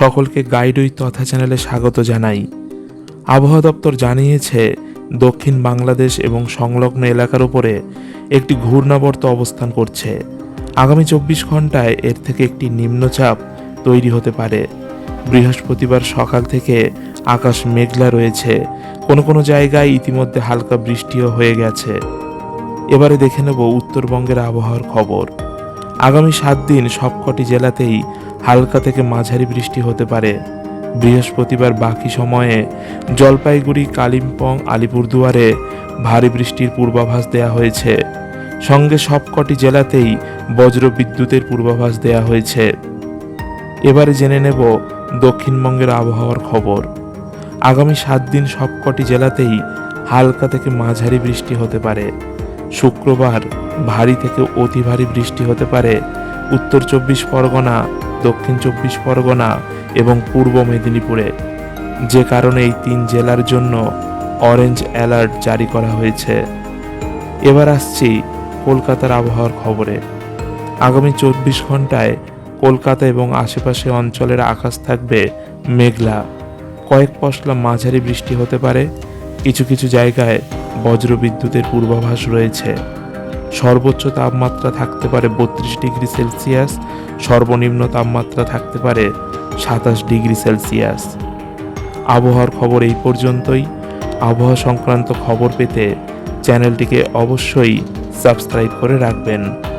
সকলকে গাইড গাইডই তথা চ্যানেলে স্বাগত জানাই। আবহাওয়া দপ্তর জানিয়েছে, দক্ষিণ বাংলাদেশ এবং সংলগ্ন এলাকার উপরে একটি ঘূর্ণাবর্ত অবস্থান করছে। আগামী চব্বিশ ঘন্টায় এর থেকে একটি নিম্নচাপ তৈরি হতে পারে। বৃহস্পতিবার সকাল থেকে আকাশ মেঘলা রয়েছে। কোনো কোনো জায়গায় ইতিমধ্যে হালকা বৃষ্টিও হয়ে গেছে। এবারে দেখে নেব উত্তরবঙ্গের আবহাওয়ার খবর। আগামী সাত দিন সবকটি জেলাতেই হালকা থেকে মাঝারি বৃষ্টি হতে পারে। বৃহস্পতিবার বাকি সময়ে জলপাইগুড়ি, কালিম্পং, আলিপুরদুয়ারে ভারী বৃষ্টির পূর্বাভাস দেওয়া হয়েছে। সঙ্গে সবকটি জেলাতেই বজ্র বিদ্যুতের পূর্বাভাস দেওয়া হয়েছে। এবারে জেনে নেব দক্ষিণবঙ্গের আবহাওয়ার খবর। আগামী সাত দিন সবকটি জেলাতেই হালকা থেকে মাঝারি বৃষ্টি হতে পারে। শুক্রবার ভারী থেকে অতি ভারী বৃষ্টি হতে পারে। উত্তর চব্বিশ পরগনা, দক্ষিণ চব্বিশ পরগনা এবং পূর্ব মেদিনীপুরে। যে কারণে এই তিন জেলার জন্য অরেঞ্জ অ্যালার্ট জারি করা হয়েছে। এবার আসছি কলকাতার আবহাওয়ার খবরে। আগামী চব্বিশ ঘন্টায় কলকাতা এবং আশেপাশে অঞ্চলের আকাশ থাকবে মেঘলা। কয়েক পশলা মাঝারি বৃষ্টি হতে পারে। কিছু কিছু জায়গায় বজ্র বিদ্যুতের পূর্বাভাস রয়েছে। সর্বোচ্চ তাপমাত্রা থাকতে পারে বত্রিশ ডিগ্রি সেলসিয়াস, সর্বনিম্ন তাপমাত্রা থাকতে পারে সাতাশ ডিগ্রি সেলসিয়াস। আবহাওয়ার খবর এই পর্যন্তই। আবহাওয়া সংক্রান্ত খবর পেতে চ্যানেলটিকে অবশ্যই সাবস্ক্রাইব করে রাখবেন।